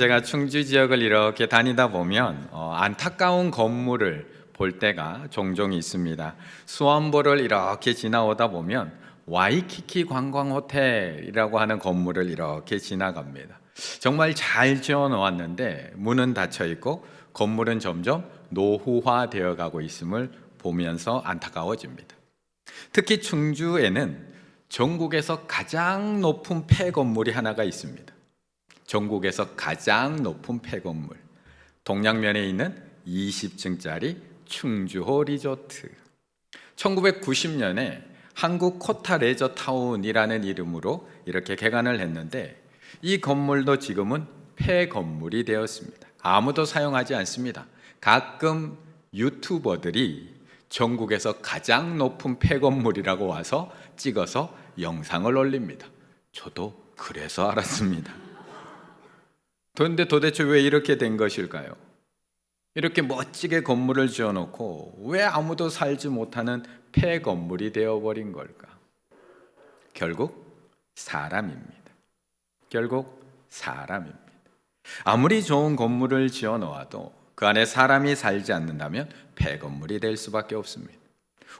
제가 충주 지역을 이렇게 다니다 보면 어, 안타까운 건물을 볼 때가 종종 있습니다. 수원보를 이렇게 지나오다 보면 와이키키 관광 호텔이라고 하는 건물을 이렇게 지나갑니다. 정말 잘 지어 놓았는데 문은 닫혀 있고 건물은 점점 노후화되어 가고 있음을 보면서 안타까워집니다. 특히 충주에는 전국에서 가장 높은 폐 건물이 하나가 있습니다. 전국에서 가장 높은 폐건물 동양면에 있는 20층짜리 충주호 리조트 1990년에 한국 코타 레저 타운이라는 이름으로 이렇게 개관을 했는데 이 건물도 지금은 폐건물이 되었습니다. 아무도 사용하지 않습니다. 가끔 유튜버들이 전국에서 가장 높은 폐건물이라고 와서 찍어서 영상을 올립니다. 저도 그래서 알았습니다. 그런데 도대체 왜 이렇게 된 것일까요? 이렇게 멋지게 건물을 지어놓고 왜 아무도 살지 못하는 폐 건물이 되어버린 걸까? 결국 사람입니다. 결국 사람입니다. 아무리 좋은 건물을 지어 놓아도 그 안에 사람이 살지 않는다면 폐 건물이 될 수밖에 없습니다.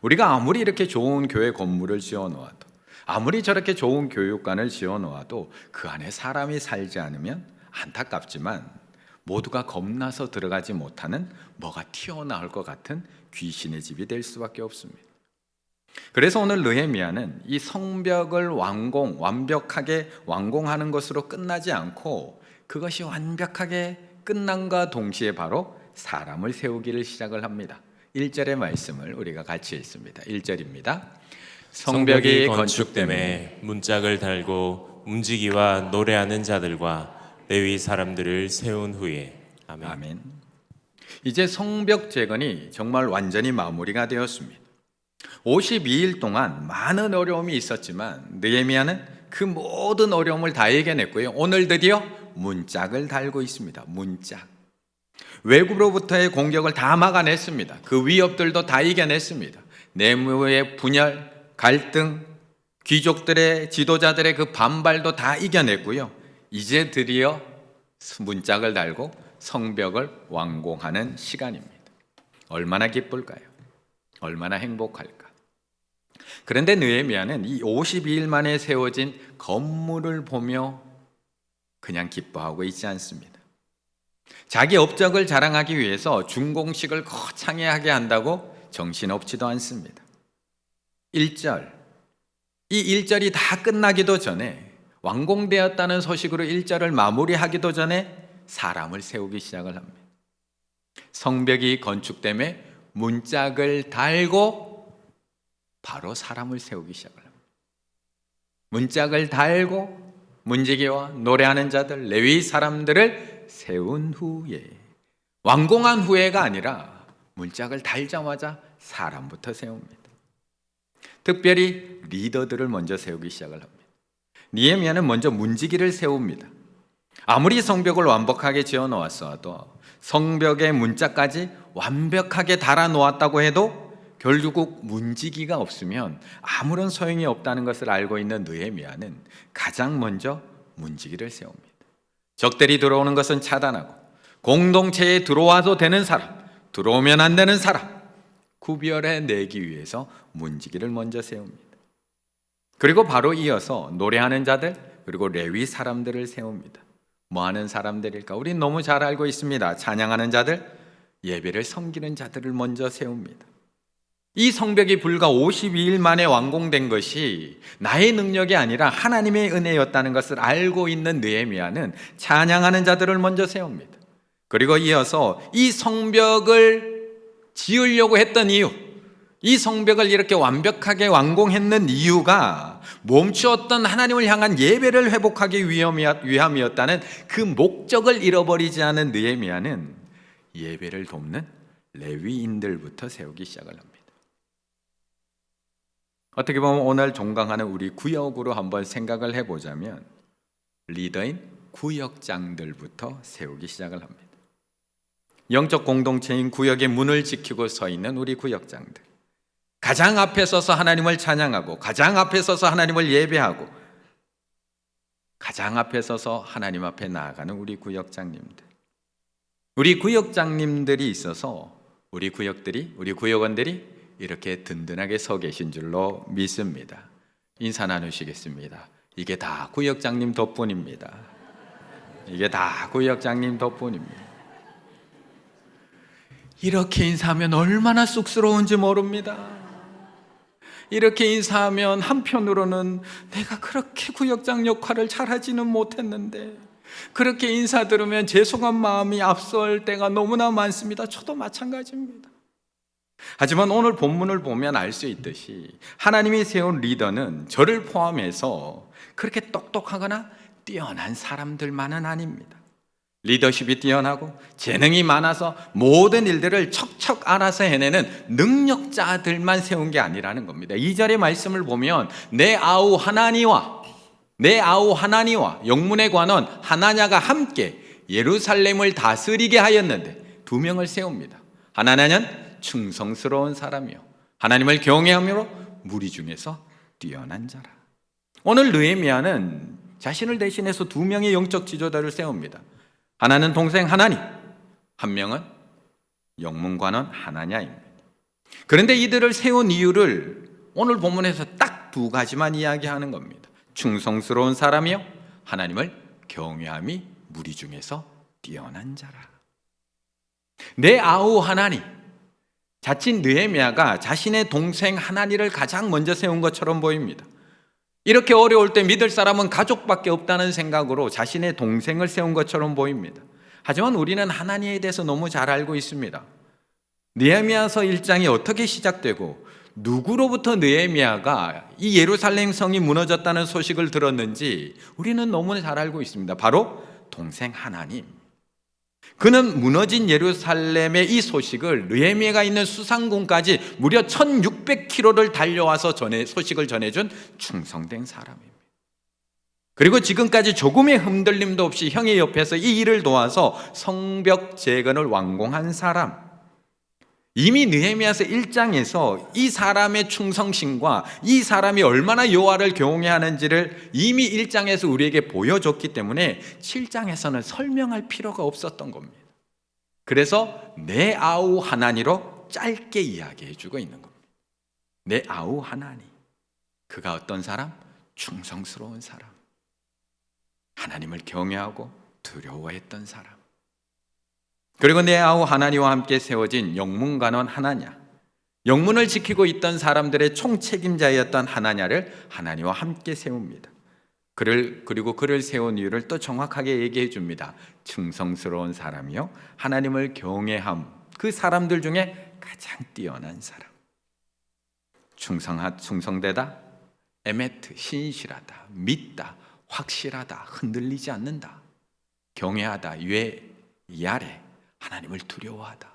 우리가 아무리 이렇게 좋은 교회 건물을 지어 놓아도 아무리 저렇게 좋은 교육관을 지어 놓아도 그 안에 사람이 살지 않으면 안타깝지만 모두가 겁나서 들어가지 못하는 뭐가 튀어나올 것 같은 귀신의 집이 될 수밖에 없습니다. 그래서 오늘 느헤미야는 이 성벽을 완공 완벽하게 완공하는 것으로 끝나지 않고 그것이 완벽하게 끝난과 동시에 바로 사람을 세우기를 시작을 합니다. 1절의 말씀을 우리가 같이 읽습니다. 1절입니다. 성벽이 건축됨에 문짝을 달고 움직이와 노래하는 자들과 레위 사람들을 세운 후에 아멘. 아멘. 이제 성벽 재건이 정말 완전히 마무리가 되었습니다. 52일 동안 많은 어려움이 있었지만 느헤미야는 그 모든 어려움을 다 이겨냈고요. 오늘 드디어 문짝을 달고 있습니다. 문짝. 외국으로부터의 공격을 다 막아냈습니다. 그 위협들도 다 이겨냈습니다. 내무의 분열, 갈등, 귀족들의 지도자들의 그 반발도 다 이겨냈고요. 이제 드디어 문짝을 달고 성벽을 완공하는 시간입니다. 얼마나 기쁠까요? 얼마나 행복할까? 그런데 느헤미야는 이 52일 만에 세워진 건물을 보며 그냥 기뻐하고 있지 않습니다. 자기 업적을 자랑하기 위해서 준공식을 거창하게 하게 한다고 정신없지도 않습니다. 1절. 이 1절이 다 끝나기도 전에 완공되었다는 소식으로 1절을 마무리하기도 전에 사람을 세우기 시작을 합니다. 성벽이 건축됨에 문짝을 달고 바로 사람을 세우기 시작을 합니다. 문짝을 달고 문지기와 노래하는 자들 레위 사람들을 세운 후에 완공한 후에가 아니라 문짝을 달자마자 사람부터 세웁니다. 특별히 리더들을 먼저 세우기 시작을 합니다. 니에미아는 먼저 문지기를 세웁니다. 아무리 성벽을 완벽하게 지어 놓았어도 성벽의 문짝까지 완벽하게 달아 놓았다고 해도 결국 문지기가 없으면 아무런 소용이 없다는 것을 알고 있는 느헤미야는 가장 먼저 문지기를 세웁니다. 적들이 들어오는 것은 차단하고 공동체에 들어와도 되는 사람, 들어오면 안 되는 사람 구별해 내기 위해서 문지기를 먼저 세웁니다. 그리고 바로 이어서 노래하는 자들 그리고 레위 사람들을 세웁니다. 뭐 하는 사람들일까? 우린 너무 잘 알고 있습니다. 찬양하는 자들, 예배를 섬기는 자들을 먼저 세웁니다. 이 성벽이 불과 52일 만에 완공된 것이 나의 능력이 아니라 하나님의 은혜였다는 것을 알고 있는 느헤미야는 찬양하는 자들을 먼저 세웁니다. 그리고 이어서 이 성벽을 지으려고 했던 이유, 이 성벽을 이렇게 완벽하게 완공했는 이유가 멈추었던 하나님을 향한 예배를 회복하기 위함이었다는 그 목적을 잃어버리지 않은 느헤미야는 예배를 돕는 레위인들부터 세우기 시작을 합니다. 어떻게 보면 오늘 종강하는 우리 구역으로 한번 생각을 해보자면 리더인 구역장들부터 세우기 시작을 합니다. 영적 공동체인 구역의 문을 지키고 서 있는 우리 구역장들. 가장 앞에 서서 하나님을 찬양하고 가장 앞에 서서 하나님을 예배하고 가장 앞에 서서 하나님 앞에 나아가는 우리 구역장님들. 우리 구역장님들이 있어서 우리 구역들이 우리 구역원들이 이렇게 든든하게 서 계신 줄로 믿습니다. 인사 나누시겠습니다. 이게 다 구역장님 덕분입니다. 이게 다 구역장님 덕분입니다. 이렇게 인사하면 얼마나 쑥스러운지 모릅니다. 이렇게 인사하면 한편으로는 내가 그렇게 구역장 역할을 잘하지는 못했는데 그렇게 인사 들으면 죄송한 마음이 앞설 때가 너무나 많습니다. 저도 마찬가지입니다. 하지만 오늘 본문을 보면 알 수 있듯이 하나님이 세운 리더는 저를 포함해서 그렇게 똑똑하거나 뛰어난 사람들만은 아닙니다. 리더십이 뛰어나고 재능이 많아서 모든 일들을 척척 알아서 해내는 능력자들만 세운 게 아니라는 겁니다. 이절의 말씀을 보면 내 아우 하나니와 내 아우 하나니와 영문의 관원 하나냐가 함께 예루살렘을 다스리게 하였는데 두 명을 세웁니다. 하나냐는 충성스러운 사람이요 하나님을 경외함으로 무리 중에서 뛰어난 자라. 오늘 느헤미야는 자신을 대신해서 두 명의 영적 지도자를 세웁니다. 하나는 동생 하나니, 한 명은 영문관원 하나냐입니다. 그런데 이들을 세운 이유를 오늘 본문에서 딱 두 가지만 이야기하는 겁니다. 충성스러운 사람이요, 하나님을 경외함이 무리 중에서 뛰어난 자라. 내 아우 하나니, 자칫 느헤미야가 자신의 동생 하나니를 가장 먼저 세운 것처럼 보입니다. 이렇게 어려울 때 믿을 사람은 가족밖에 없다는 생각으로 자신의 동생을 세운 것처럼 보입니다. 하지만 우리는 하나님에 대해서 너무 잘 알고 있습니다. 느헤미야서 1장이 어떻게 시작되고 누구로부터 느헤미야가 이 예루살렘 성이 무너졌다는 소식을 들었는지 우리는 너무 잘 알고 있습니다. 바로 동생 하나님. 그는 무너진 예루살렘의 이 소식을 느헤미야가 있는 수상궁까지 무려 1600km를 달려와서 전해 소식을 전해준 충성된 사람입니다. 그리고 지금까지 조금의 흔들림도 없이 형의 옆에서 이 일을 도와서 성벽 재건을 완공한 사람. 이미 느헤미야서 1장에서 이 사람의 충성심과 이 사람이 얼마나 여호와를 경외하는지를 이미 1장에서 우리에게 보여줬기 때문에 7장에서는 설명할 필요가 없었던 겁니다. 그래서 내 아우 하나니로 짧게 이야기해 주고 있는 겁니다. 내 아우 하나니. 그가 어떤 사람? 충성스러운 사람. 하나님을 경외하고 두려워했던 사람. 그리고 내 아우 하나니와 함께 세워진 영문관원 하나냐. 영문을 지키고 있던 사람들의 총책임자였던 하나냐를 하나니와 함께 세웁니다. 그를 그리고 그를 세운 이유를 또 정확하게 얘기해 줍니다. 충성스러운 사람이요 하나님을 경외함 그 사람들 중에 가장 뛰어난 사람. 충성하 충성되다 에메트 신실하다 믿다 확실하다 흔들리지 않는다 경외하다 왜 이아래 하나님을 두려워하다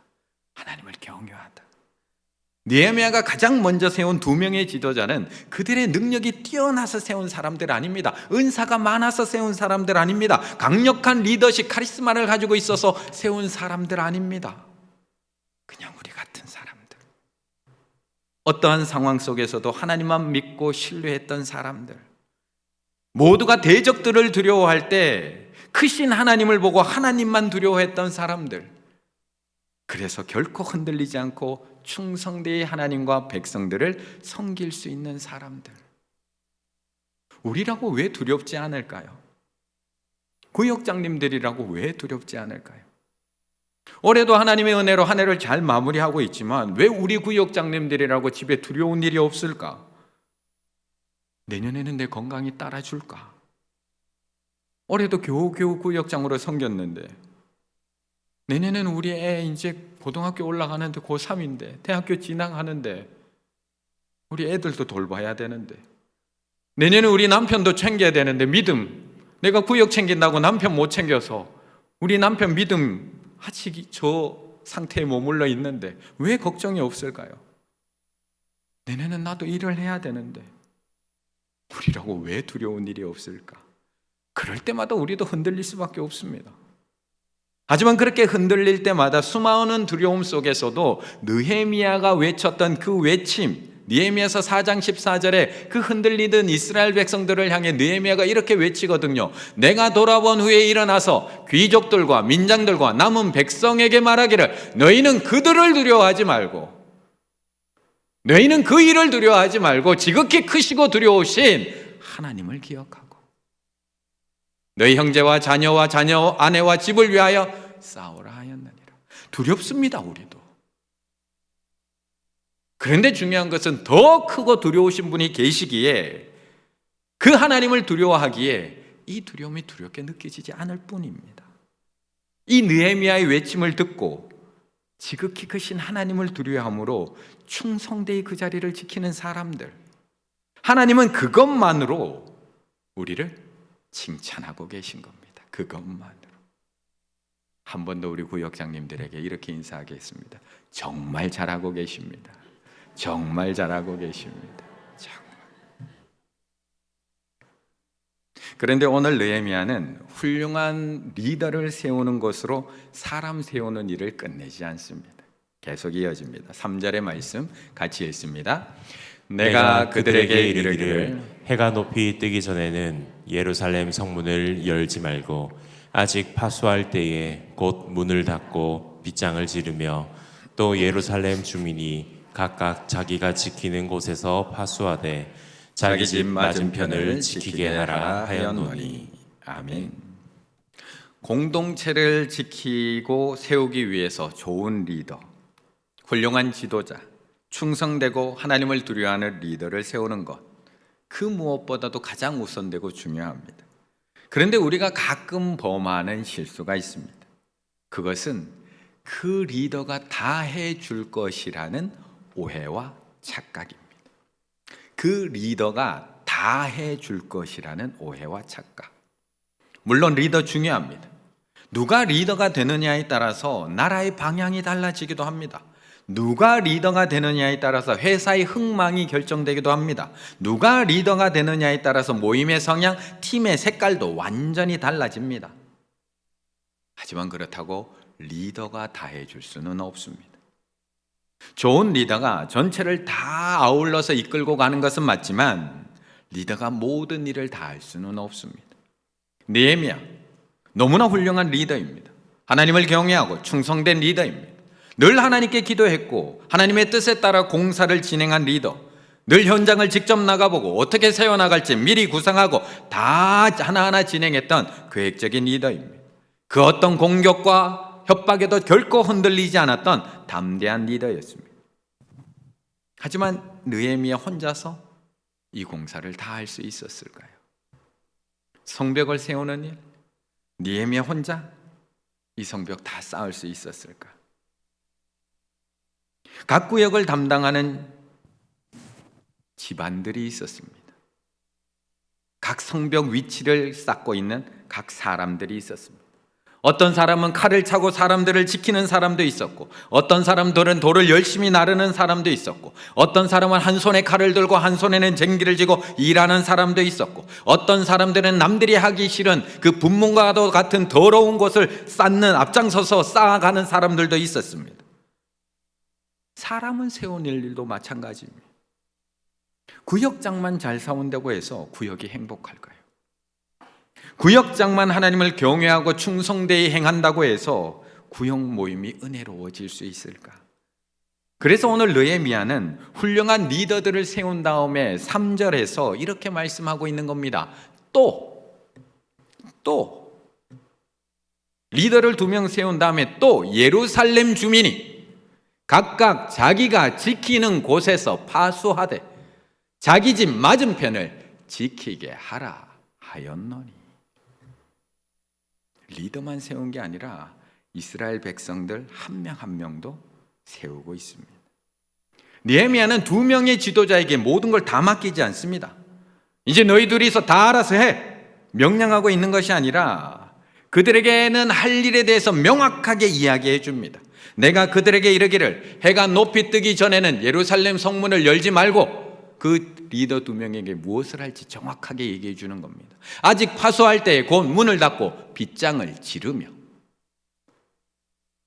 하나님을 경외하다 니에미아가 가장 먼저 세운 두 명의 지도자는 그들의 능력이 뛰어나서 세운 사람들 아닙니다. 은사가 많아서 세운 사람들 아닙니다. 강력한 리더십 카리스마를 가지고 있어서 세운 사람들 아닙니다. 그냥 우리 같은 사람들. 어떠한 상황 속에서도 하나님만 믿고 신뢰했던 사람들. 모두가 대적들을 두려워할 때 크신 하나님을 보고 하나님만 두려워했던 사람들. 그래서 결코 흔들리지 않고 충성되이 하나님과 백성들을 섬길 수 있는 사람들. 우리라고 왜 두렵지 않을까요? 구역장님들이라고 왜 두렵지 않을까요? 올해도 하나님의 은혜로 한 해를 잘 마무리하고 있지만 왜 우리 구역장님들이라고 집에 두려운 일이 없을까? 내년에는 내 건강이 따라줄까? 올해도 겨우겨우 구역장으로 섬겼는데 내년에는 우리 애 이제 고등학교 올라가는데 고3인데 대학교 진학하는데 우리 애들도 돌봐야 되는데 내년에 우리 남편도 챙겨야 되는데 믿음 내가 구역 챙긴다고 남편 못 챙겨서 우리 남편 믿음 하치기 저 상태에 머물러 있는데 왜 걱정이 없을까요? 내년엔 나도 일을 해야 되는데 우리라고 왜 두려운 일이 없을까? 그럴 때마다 우리도 흔들릴 수밖에 없습니다. 하지만 그렇게 흔들릴 때마다 수많은 두려움 속에서도 느헤미야가 외쳤던 그 외침 니에미아서 4장 14절에 그 흔들리던 이스라엘 백성들을 향해 느헤미야가 이렇게 외치거든요. 내가 돌아본 후에 일어나서 귀족들과 민장들과 남은 백성에게 말하기를 너희는 그들을 두려워하지 말고 너희는 그 일을 두려워하지 말고 지극히 크시고 두려우신 하나님을 기억하고 너희 형제와 자녀와 자녀 아내와 집을 위하여 싸우라 하였느니라. 두렵습니다, 우리도. 그런데 중요한 것은 더 크고 두려우신 분이 계시기에 그 하나님을 두려워하기에 이 두려움이 두렵게 느껴지지 않을 뿐입니다. 이 느헤미야의 외침을 듣고 지극히 크신 하나님을 두려워함으로 충성되이 그 자리를 지키는 사람들. 하나님은 그것만으로 우리를 칭찬하고 계신 겁니다. 그것만으로. 한 번 더 우리 구역장님들에게 이렇게 인사하겠습니다. 정말 잘하고 계십니다. 정말 잘하고 계십니다. 정말. 그런데 오늘 느헤미야는 훌륭한 리더를 세우는 것으로 사람 세우는 일을 끝내지 않습니다. 계속 이어집니다. 3절의 말씀 같이 읽습니다. 내가 그들에게 이르기를 해가 높이 뜨기 전에는 예루살렘 성문을 열지 말고 아직 파수할 때에 곧 문을 닫고 빗장을 지르며 또 예루살렘 주민이 각각 자기가 지키는 곳에서 파수하되 자기 집 맞은편을 지키게 하라 하였노니. 아멘. 공동체를 지키고 세우기 위해서 좋은 리더, 훌륭한 지도자, 충성되고 하나님을 두려워하는 리더를 세우는 것, 그 무엇보다도 가장 우선되고 중요합니다. 그런데 우리가 가끔 범하는 실수가 있습니다. 그것은 그 리더가 다 해줄 것이라는 오해와 착각입니다. 그 리더가 다 해줄 것이라는 오해와 착각. 물론 리더 중요합니다. 누가 리더가 되느냐에 따라서 나라의 방향이 달라지기도 합니다. 누가 리더가 되느냐에 따라서 회사의 흥망이 결정되기도 합니다. 누가 리더가 되느냐에 따라서 모임의 성향, 팀의 색깔도 완전히 달라집니다. 하지만 그렇다고 리더가 다 해줄 수는 없습니다. 좋은 리더가 전체를 다 아울러서 이끌고 가는 것은 맞지만 리더가 모든 일을 다 할 수는 없습니다. 느헤미야 너무나 훌륭한 리더입니다. 하나님을 경외하고 충성된 리더입니다. 늘 하나님께 기도했고 하나님의 뜻에 따라 공사를 진행한 리더. 늘 현장을 직접 나가보고 어떻게 세워나갈지 미리 구상하고 다 하나하나 진행했던 계획적인 리더입니다. 그 어떤 공격과 협박에도 결코 흔들리지 않았던 담대한 리더였습니다. 하지만 느헤미야 혼자서 이 공사를 다 할 수 있었을까요? 성벽을 세우는 일, 느헤미야 혼자 이 성벽 다 쌓을 수 있었을까? 각 구역을 담당하는 집안들이 있었습니다. 각 성벽 위치를 쌓고 있는 각 사람들이 있었습니다. 어떤 사람은 칼을 차고 사람들을 지키는 사람도 있었고, 어떤 사람들은 돌을 열심히 나르는 사람도 있었고, 어떤 사람은 한 손에 칼을 들고 한 손에는 쟁기를 쥐고 일하는 사람도 있었고, 어떤 사람들은 남들이 하기 싫은 그 분문과도 같은 더러운 곳을 쌓는 앞장서서 쌓아가는 사람들도 있었습니다. 사람은 세운 일도 마찬가지입니다. 구역장만 잘 사온다고 해서 구역이 행복할까요? 구역장만 하나님을 경외하고 충성되이 행한다고 해서 구역 모임이 은혜로워질 수 있을까? 그래서 오늘 느헤미야는 훌륭한 리더들을 세운 다음에 3절에서 이렇게 말씀하고 있는 겁니다. 또, 또, 리더를 두 명 세운 다음에 또 예루살렘 주민이 각각 자기가 지키는 곳에서 파수하되 자기 집 맞은편을 지키게 하라 하였노니. 리더만 세운 게 아니라 이스라엘 백성들 한 명한 명도 세우고 있습니다. 니에미아는 두 명의 지도자에게 모든 걸 다 맡기지 않습니다. 이제 너희 둘이서 다 알아서 해 명령하고 있는 것이 아니라 그들에게는 할 일에 대해서 명확하게 이야기해 줍니다. 내가 그들에게 이르기를 해가 높이 뜨기 전에는 예루살렘 성문을 열지 말고 그 리더 두 명에게 무엇을 할지 정확하게 얘기해 주는 겁니다. 아직 파수할 때곧 문을 닫고 빗장을 지르며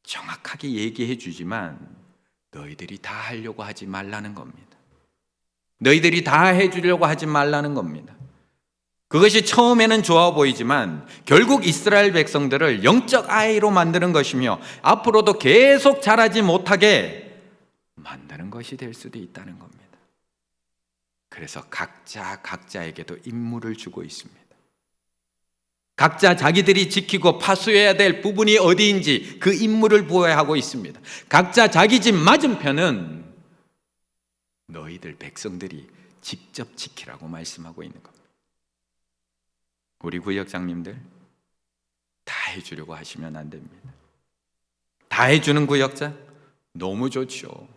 정확하게 얘기해 주지만 너희들이 다 하려고 하지 말라는 겁니다. 너희들이 다 해주려고 하지 말라는 겁니다. 그것이 처음에는 좋아 보이지만 결국 이스라엘 백성들을 영적 아이로 만드는 것이며 앞으로도 계속 자라지 못하게 만드는 것이 될 수도 있다는 겁니다. 그래서 각자 각자에게도 임무를 주고 있습니다. 각자 자기들이 지키고 파수해야 될 부분이 어디인지 그 임무를 부여하고 있습니다. 각자 자기 집 맞은편은 너희들 백성들이 직접 지키라고 말씀하고 있는 겁니다. 우리 구역장님들 다 해주려고 하시면 안 됩니다. 다 해주는 구역장 너무 좋죠.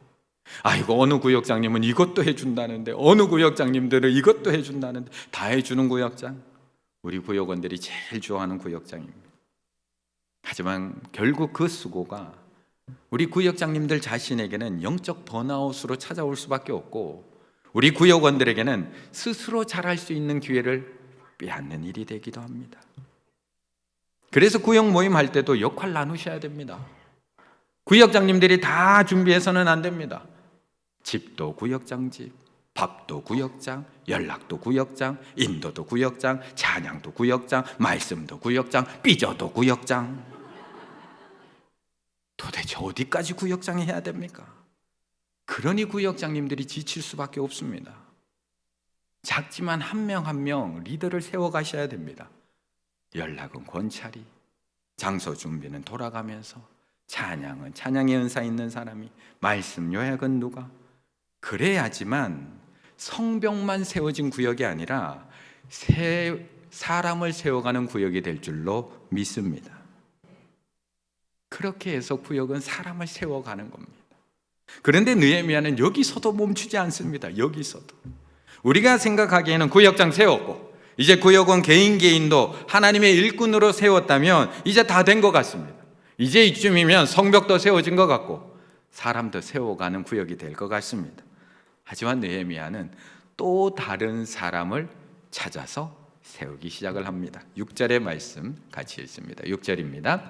아이고 어느 구역장님은 이것도 해준다는데 어느 구역장님들은 이것도 해준다는데 다 해주는 구역장 우리 구역원들이 제일 좋아하는 구역장입니다. 하지만 결국 그 수고가 우리 구역장님들 자신에게는 영적 번아웃으로 찾아올 수밖에 없고 우리 구역원들에게는 스스로 잘할 수 있는 기회를 빼앗는 일이 되기도 합니다. 그래서 구역 모임 할 때도 역할 나누셔야 됩니다. 구역장님들이 다 준비해서는 안 됩니다. 집도 구역장 집, 밥도 구역장, 연락도 구역장, 인도도 구역장, 찬양도 구역장, 말씀도 구역장, 삐져도 구역장. 도대체 어디까지 구역장이 해야 됩니까? 그러니 구역장님들이 지칠 수밖에 없습니다. 작지만 한 명 한 명 리더를 세워 가셔야 됩니다. 연락은 권찰이, 장소 준비는 돌아가면서, 찬양은 찬양의 은사 있는 사람이, 말씀 요약은 누가? 그래야지만 성벽만 세워진 구역이 아니라 세 사람을 세워가는 구역이 될 줄로 믿습니다. 그렇게 해서 구역은 사람을 세워가는 겁니다. 그런데 느헤미야는 여기서도 멈추지 않습니다. 여기서도 우리가 생각하기에는 구역장 세웠고 이제 구역은 개인 개인도 하나님의 일꾼으로 세웠다면 이제 다 된 것 같습니다. 이제 이쯤이면 성벽도 세워진 것 같고 사람도 세워가는 구역이 될 것 같습니다. 하지만 느헤미야는 또 다른 사람을 찾아서 세우기 시작을 합니다. 6절의 말씀 같이 읽습니다. 6절입니다.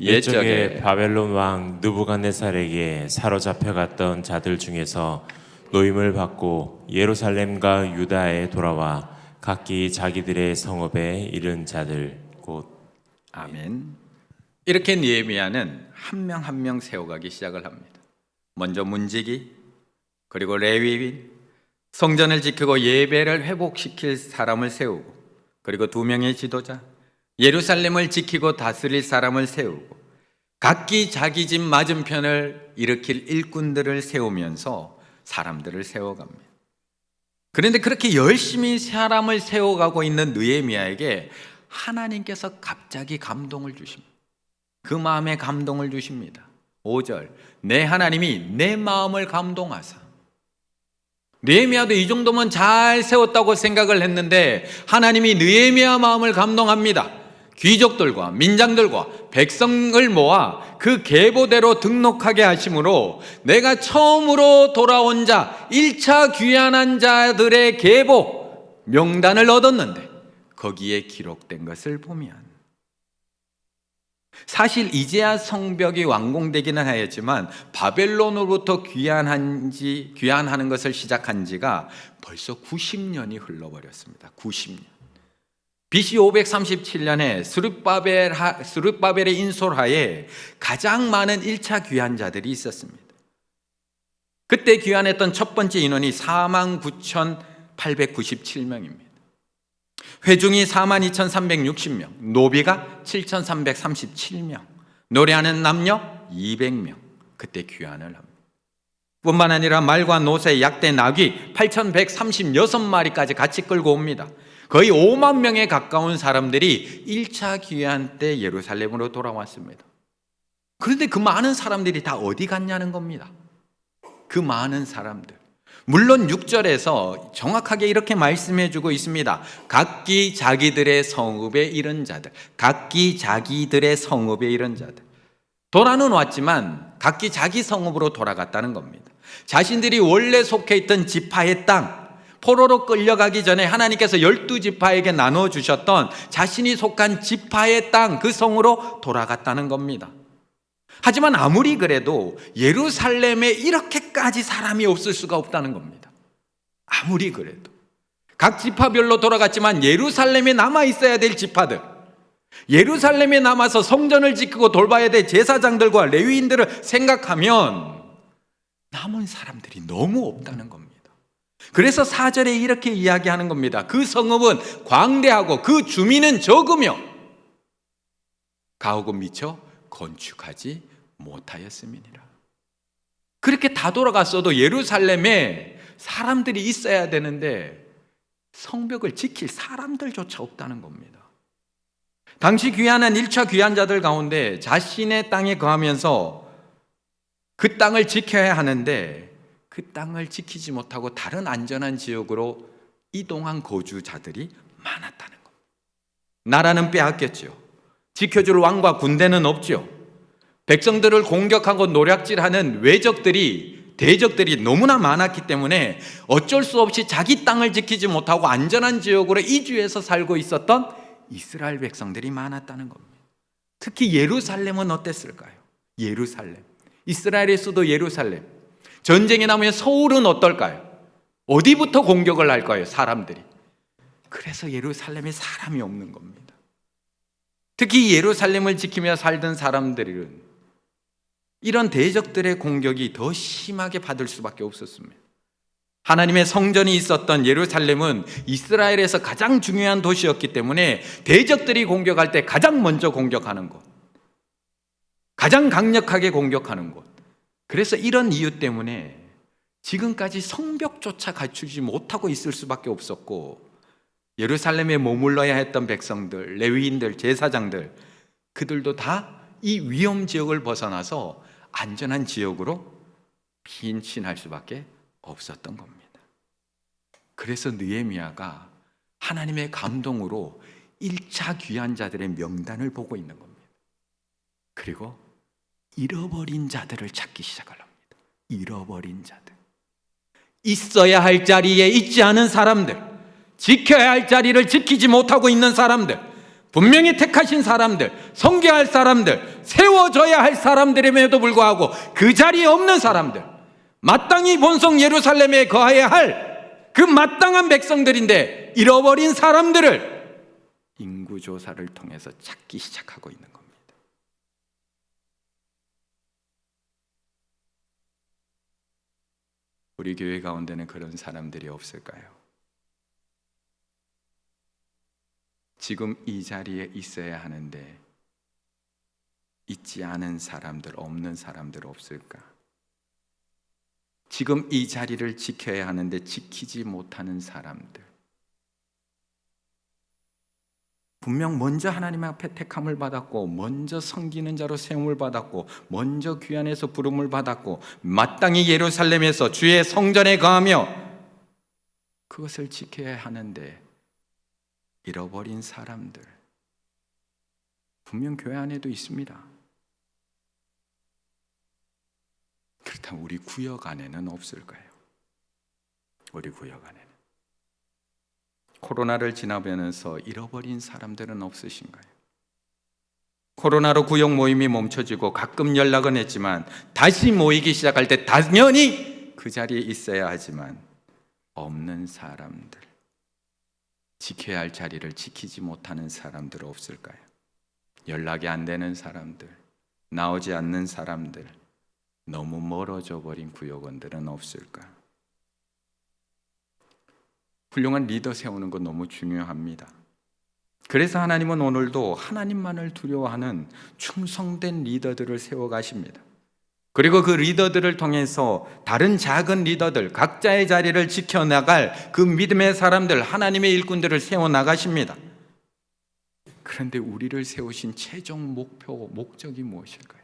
옛적에 바벨론 왕 느부갓네살에게 사로잡혀 갔던 자들 중에서 노임을 받고 예루살렘과 유다에 돌아와 각기 자기들의 성읍에 이른 자들 곧 아멘. 이렇게 느헤미야는 한 명 한 명 세워가기 시작을 합니다. 먼저 문지기, 그리고 레위인, 성전을 지키고 예배를 회복시킬 사람을 세우고, 그리고 두 명의 지도자, 예루살렘을 지키고 다스릴 사람을 세우고, 각기 자기 집 맞은편을 일으킬 일꾼들을 세우면서 사람들을 세워갑니다. 그런데 그렇게 열심히 사람을 세워가고 있는 느헤미야에게 하나님께서 갑자기 감동을 주십니다. 그 마음에 감동을 주십니다. 5절 내 하나님이 내 마음을 감동하사 느헤미야도 이 정도면 잘 세웠다고 생각을 했는데 하나님이 느헤미야 마음을 감동합니다. 귀족들과 민장들과 백성을 모아 그 계보대로 등록하게 하심으로 내가 처음으로 돌아온 자 1차 귀환한 자들의 계보 명단을 얻었는데 거기에 기록된 것을 보면 사실 이제야 성벽이 완공되기는 하였지만 바벨론으로부터 귀환한 지 귀환하는 것을 시작한 지가 벌써 90년이 흘러버렸습니다. 90년. BC 537년에 스룹바벨 스룹바벨의 인솔하에 가장 많은 1차 귀환자들이 있었습니다. 그때 귀환했던 첫 번째 인원이 4만 9,897명입니다. 회중이 42,360명, 노비가 7,337명, 노래하는 남녀 200명. 그때 귀환을 합니다. 뿐만 아니라 말과 노새, 약대, 나귀 8,136마리까지 같이 끌고 옵니다. 거의 5만 명에 가까운 사람들이 1차 귀환 때 예루살렘으로 돌아왔습니다. 그런데 그 많은 사람들이 다 어디 갔냐는 겁니다. 그 많은 사람들. 물론 6절에서 정확하게 이렇게 말씀해 주고 있습니다. 각기 자기들의 성읍에 이른 자들, 각기 자기들의 성읍에 이른 자들. 돌아는 왔지만 각기 자기 성읍으로 돌아갔다는 겁니다. 자신들이 원래 속해 있던 지파의 땅, 포로로 끌려가기 전에 하나님께서 열두 지파에게 나눠 주셨던 자신이 속한 지파의 땅, 그 성으로 돌아갔다는 겁니다. 하지만 아무리 그래도 예루살렘에 이렇게까지 사람이 없을 수가 없다는 겁니다. 아무리 그래도 각 지파별로 돌아갔지만 예루살렘에 남아 있어야 될 지파들 예루살렘에 남아서 성전을 지키고 돌봐야 될 제사장들과 레위인들을 생각하면 남은 사람들이 너무 없다는 겁니다. 그래서 사절에 이렇게 이야기하는 겁니다. 그 성읍은 광대하고 그 주민은 적으며 가옥은 미처 건축하지 못하였음이니라. 그렇게 다 돌아갔어도 예루살렘에 사람들이 있어야 되는데 성벽을 지킬 사람들조차 없다는 겁니다. 당시 귀환한 1차 귀환자들 가운데 자신의 땅에 거하면서 그 땅을 지켜야 하는데 그 땅을 지키지 못하고 다른 안전한 지역으로 이동한 거주자들이 많았다는 겁니다. 나라는 빼앗겼죠. 지켜줄 왕과 군대는 없죠. 백성들을 공격하고 노략질하는 외적들이 대적들이 너무나 많았기 때문에 어쩔 수 없이 자기 땅을 지키지 못하고 안전한 지역으로 이주해서 살고 있었던 이스라엘 백성들이 많았다는 겁니다. 특히 예루살렘은 어땠을까요? 예루살렘. 이스라엘의 수도 예루살렘. 전쟁이 나면 서울은 어떨까요? 어디부터 공격을 할 거예요? 사람들이. 그래서 예루살렘에 사람이 없는 겁니다. 특히 예루살렘을 지키며 살던 사람들은 이런 대적들의 공격이 더 심하게 받을 수밖에 없었습니다. 하나님의 성전이 있었던 예루살렘은 이스라엘에서 가장 중요한 도시였기 때문에 대적들이 공격할 때 가장 먼저 공격하는 곳, 가장 강력하게 공격하는 곳. 그래서 이런 이유 때문에 지금까지 성벽조차 갖추지 못하고 있을 수밖에 없었고 예루살렘에 머물러야 했던 백성들, 레위인들, 제사장들 그들도 다 이 위험 지역을 벗어나서 안전한 지역으로 빈신할 수밖에 없었던 겁니다. 그래서 느헤미야가 하나님의 감동으로 1차 귀한 자들의 명단을 보고 있는 겁니다. 그리고 잃어버린 자들을 찾기 시작을 합니다. 잃어버린 자들. 있어야 할 자리에 있지 않은 사람들, 지켜야 할 자리를 지키지 못하고 있는 사람들, 분명히 택하신 사람들, 성교할 사람들, 세워져야 할 사람들임에도 불구하고 그 자리에 없는 사람들, 마땅히 본성 예루살렘에 거해야 할 그 마땅한 백성들인데 잃어버린 사람들을 인구조사를 통해서 찾기 시작하고 있는 겁니다. 우리 교회 가운데는 그런 사람들이 없을까요? 지금 이 자리에 있어야 하는데 있지 않은 사람들, 없는 사람들 없을까? 지금 이 자리를 지켜야 하는데 지키지 못하는 사람들. 분명 먼저 하나님 앞에 택함을 받았고, 먼저 섬기는 자로 세움을 받았고, 먼저 귀환에서 부름을 받았고, 마땅히 예루살렘에서 주의 성전에 거하며 그것을 지켜야 하는데 잃어버린 사람들. 분명 교회 안에도 있습니다. 그렇다면 우리 구역 안에는 없을까요? 우리 구역 안에는. 코로나를 지나면서 잃어버린 사람들은 없으신가요? 코로나로 구역 모임이 멈춰지고 가끔 연락은 했지만 다시 모이기 시작할 때 당연히 그 자리에 있어야 하지만 없는 사람들. 지켜야 할 자리를 지키지 못하는 사람들 없을까요? 연락이 안 되는 사람들, 나오지 않는 사람들, 너무 멀어져 버린 구역원들은 없을까? 훌륭한 리더 세우는 건 너무 중요합니다. 그래서 하나님은 오늘도 하나님만을 두려워하는 충성된 리더들을 세워 가십니다. 그리고 그 리더들을 통해서 다른 작은 리더들, 각자의 자리를 지켜나갈 그 믿음의 사람들, 하나님의 일꾼들을 세워 나가십니다. 그런데 우리를 세우신 최종 목표, 목적이 무엇일까요?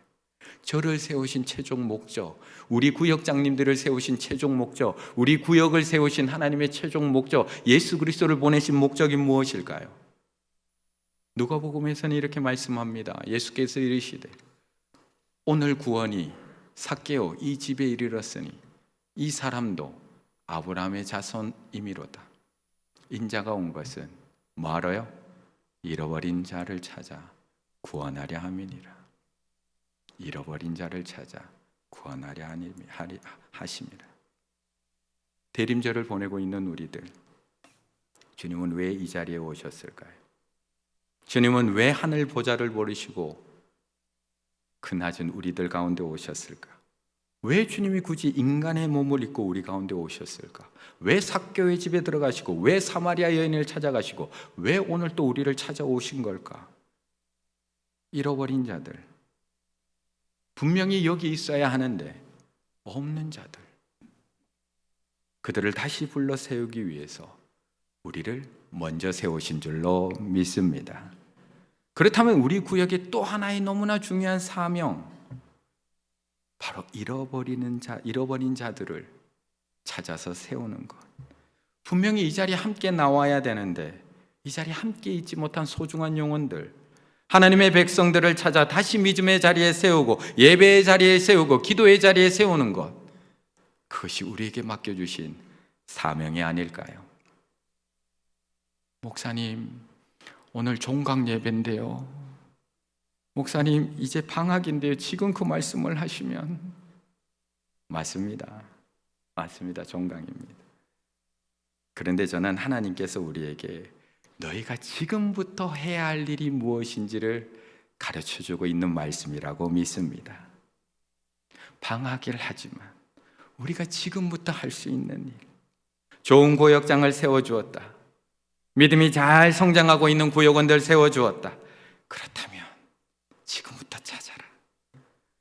저를 세우신 최종 목적, 우리 구역장님들을 세우신 최종 목적, 우리 구역을 세우신 하나님의 최종 목적, 예수 그리스도를 보내신 목적이 무엇일까요? 누가복음에서는 이렇게 말씀합니다. 예수께서 이르시되 오늘 구원이 삭개오 이 집에 이르렀으니 이 사람도 아브라함의 자손이미로다. 인자가 온 것은 뭐하러요? 잃어버린 자를 찾아 구원하려 함이니라. 잃어버린 자를 찾아 구원하려 하심이라. 대림절을 보내고 있는 우리들 주님은 왜 이 자리에 오셨을까요? 주님은 왜 하늘 보좌를 버리시고 그 낮은 우리들 가운데 오셨을까? 왜 주님이 굳이 인간의 몸을 입고 우리 가운데 오셨을까? 왜 삭교의 집에 들어가시고 왜 사마리아 여인을 찾아가시고 왜 오늘 또 우리를 찾아오신 걸까? 잃어버린 자들 분명히 여기 있어야 하는데 없는 자들 그들을 다시 불러 세우기 위해서 우리를 먼저 세우신 줄로 믿습니다. 그렇다면 우리 구역에 또 하나의 너무나 중요한 사명 바로 잃어버리는 자 잃어버린 자들을 찾아서 세우는 것. 분명히 이 자리에 함께 나와야 되는데 이 자리에 함께 있지 못한 소중한 영혼들 하나님의 백성들을 찾아 다시 믿음의 자리에 세우고 예배의 자리에 세우고 기도의 자리에 세우는 것 그것이 우리에게 맡겨주신 사명이 아닐까요? 목사님 오늘 종강 예배인데요. 목사님 이제 방학인데요. 지금 그 말씀을 하시면 맞습니다. 맞습니다. 종강입니다. 그런데 저는 하나님께서 우리에게 너희가 지금부터 해야 할 일이 무엇인지를 가르쳐 주고 있는 말씀이라고 믿습니다. 방학일 하지만 우리가 지금부터 할 수 있는 일. 좋은 구역장을 세워 주었다. 믿음이 잘 성장하고 있는 구역원들 세워 주었다. 그렇다면 지금부터 찾아라.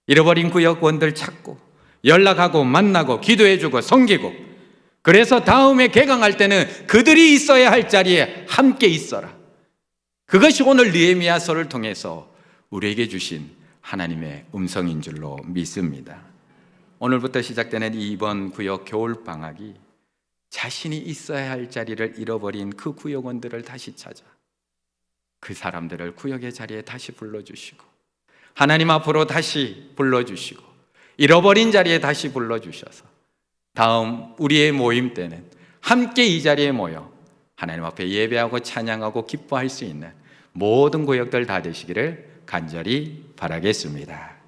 잃어버린 구역원들 찾고 연락하고 만나고 기도해 주고 섬기고 그래서 다음에 개강할 때는 그들이 있어야 할 자리에 함께 있어라. 그것이 오늘 느헤미야서를 통해서 우리에게 주신 하나님의 음성인 줄로 믿습니다. 오늘부터 시작되는 이번 구역 겨울 방학이 자신이 있어야 할 자리를 잃어버린 그 구역원들을 다시 찾아 그 사람들을 구역의 자리에 다시 불러주시고 하나님 앞으로 다시 불러주시고 잃어버린 자리에 다시 불러주셔서 다음 우리의 모임 때는 함께 이 자리에 모여 하나님 앞에 예배하고 찬양하고 기뻐할 수 있는 모든 구역들 다 되시기를 간절히 바라겠습니다.